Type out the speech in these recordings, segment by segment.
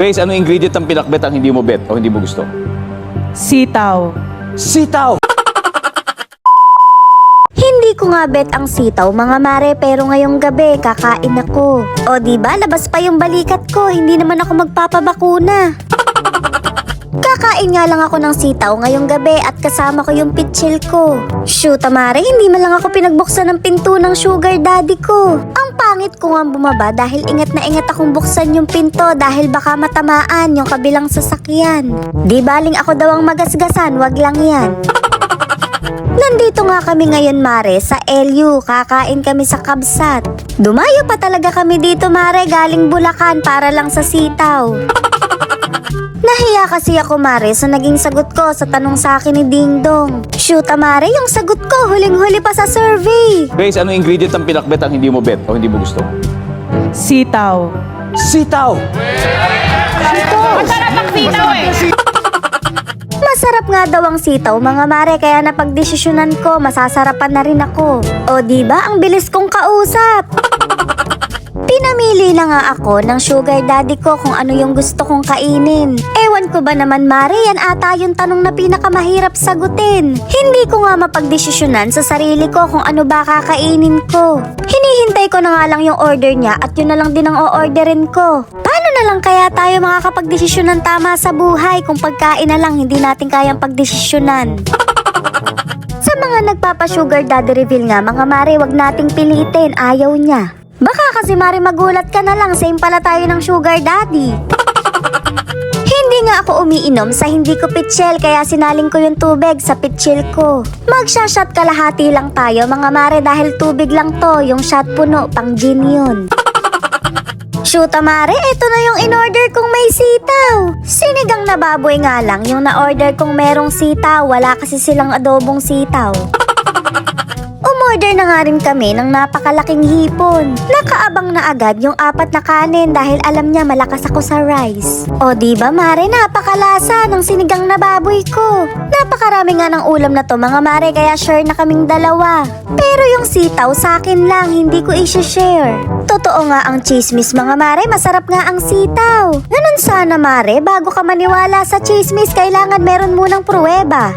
Grace, ano ingredient ang pinakbet ang hindi mo bet o hindi mo gusto? Sitaw. Sitaw! Hindi ko nga bet ang sitaw mga mare pero ngayong gabi kakain ako. O di ba labas pa yung balikat ko, hindi naman ako magpapabakuna. Kakain nga lang ako ng sitaw ngayong gabi at kasama ko yung pitchil ko. Shoot mare, hindi man lang ako pinagbuksan ng pinto ng sugar daddy ko. Ang pangit ko nga bumaba dahil ingat na ingat akong buksan yung pinto dahil baka matamaan yung kabilang sasakyan. Di baling ako daw ang magasgasan, wag lang yan. Nandito nga kami ngayon, Mare, sa LU. Kakain kami sa Kabsat. Dumayo pa talaga kami dito, Mare, galing Bulacan para lang sa sitaw. Nahiya kasi ako, Mare, sa naging sagot ko sa tanong sa akin ni Ding Dong. Shoot, ah, Mare, yung sagot ko, huling-huli pa sa survey. Grace, ano ingredient ang pinakbet ang hindi mo bet o hindi mo gusto? Sitaw. Sitaw! Masarap ang sitaw eh. Masarap nga daw ang sitaw, mga mare, kaya napagdesisyonan ko, masasarapan na rin ako. O di ba ang bilis kong kausap? Pinamili na nga ako ng sugar daddy ko kung ano yung gusto kong kainin. Ewan ko ba naman, Mare, yan ata yung tanong na pinakamahirap sagutin. Hindi ko nga mapagdesisyonan sa sarili ko kung ano ba kakainin ko. Hinihintay ko na nga lang yung order niya at yun na lang din ang o-orderin ko. Paano na lang kaya tayo makakapagdesisyonan tama sa buhay kung pagkain na lang hindi natin kayang pagdesisyonan? Sa mga nagpapa-sugar daddy reveal nga, mga mare, wag nating pilitin, ayaw niya. Baka kasi mare magulat ka na lang, same pala tayo ng sugar daddy. Hindi nga ako umiinom sa hindi ko pitchel kaya sinaling ko yung tubig sa pitchel ko. Magsha-shot kalahati lang tayo mga mare dahil tubig lang to, yung shot puno, pang gin yun. Shoot mare, ito na yung in-order kong may sitaw. Sinigang na baboy nga lang yung na-order kong merong sitaw, wala kasi silang adobong sitaw. Na nga rin kami ng napakalaking hipon. Nakaabang na agad yung apat na kanin dahil alam niya malakas ako sa rice. O di ba mare, napakalasa ng sinigang na baboy ko. Napakarami nga ng ulam na to mga mare kaya sure na kaming dalawa. Pero yung sitaw sa akin lang, hindi ko i-share. Totoo nga ang chismis mga mare, masarap nga ang sitaw. Ganun sana mare, bago ka maniwala sa chismis, kailangan meron munang pruweba.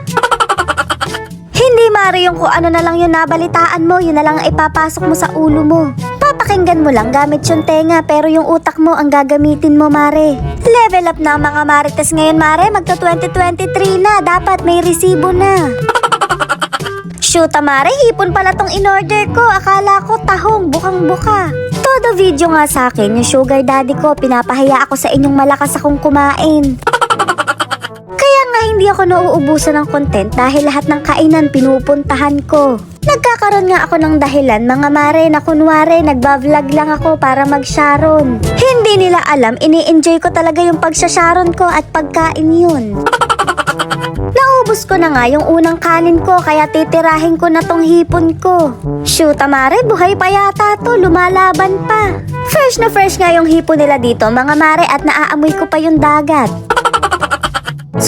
Mare yung kung ano na lang yung nabalitaan mo, yun na lang ang ipapasok mo sa ulo mo. Papakinggan mo lang gamit yung tenga pero yung utak mo ang gagamitin mo mare. Level up na ang mga marites ngayon mare, magto 2023 na, dapat may resibo na. Shoot mare, hipon pala tong in-order ko. Akala ko tahong, bukang-buka. Todo video nga sa akin, yung sugar daddy ko, pinapahiya ako sa inyong malakas akong kumain. Kaya nga hindi ako nauubusan ng content dahil lahat ng kainan pinupuntahan ko. Nagkakaroon nga ako ng dahilan mga mare na kunwari nagbablog lang ako para mag-sharon. Hindi nila alam, ini-enjoy ko talaga yung pagsasharon ko at pagkain yun. Naubos ko na nga yung unang kanin ko kaya titirahin ko na tong hipon ko. Shoot mare, buhay pa yata to, lumalaban pa. Fresh na fresh nga yung hipon nila dito mga mare at naaamoy ko pa yung dagat.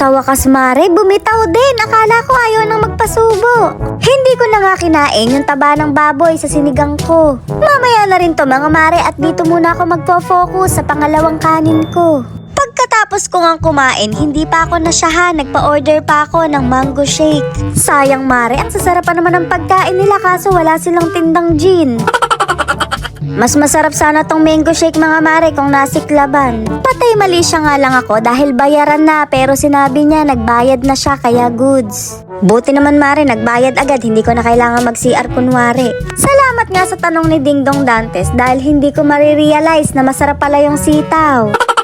Sa wakas mare, bumitaw din. Akala ko ayaw nang magpasubo. Hindi ko na nga kinain yung taba ng baboy sa sinigang ko. Mamaya na rin to mga mare at dito muna ako magpo-focus sa pangalawang kanin ko. Pagkatapos ko nga kumain, hindi pa ako nasyahan. Nagpa-order pa ako ng mango shake. Sayang mare, ang sasarapan naman ng pagkain nila kaso wala silang tindang gin. Mas masarap sana tong mango shake mga mare kung nasiklaban. Patay mali siya nga lang ako dahil bayaran na pero sinabi niya nagbayad na siya kaya goods. Buti naman mare nagbayad agad hindi ko na kailangan mag CR kunwari. Salamat nga sa tanong ni Dingdong Dantes dahil hindi ko marirealize na masarap pala yung sitaw.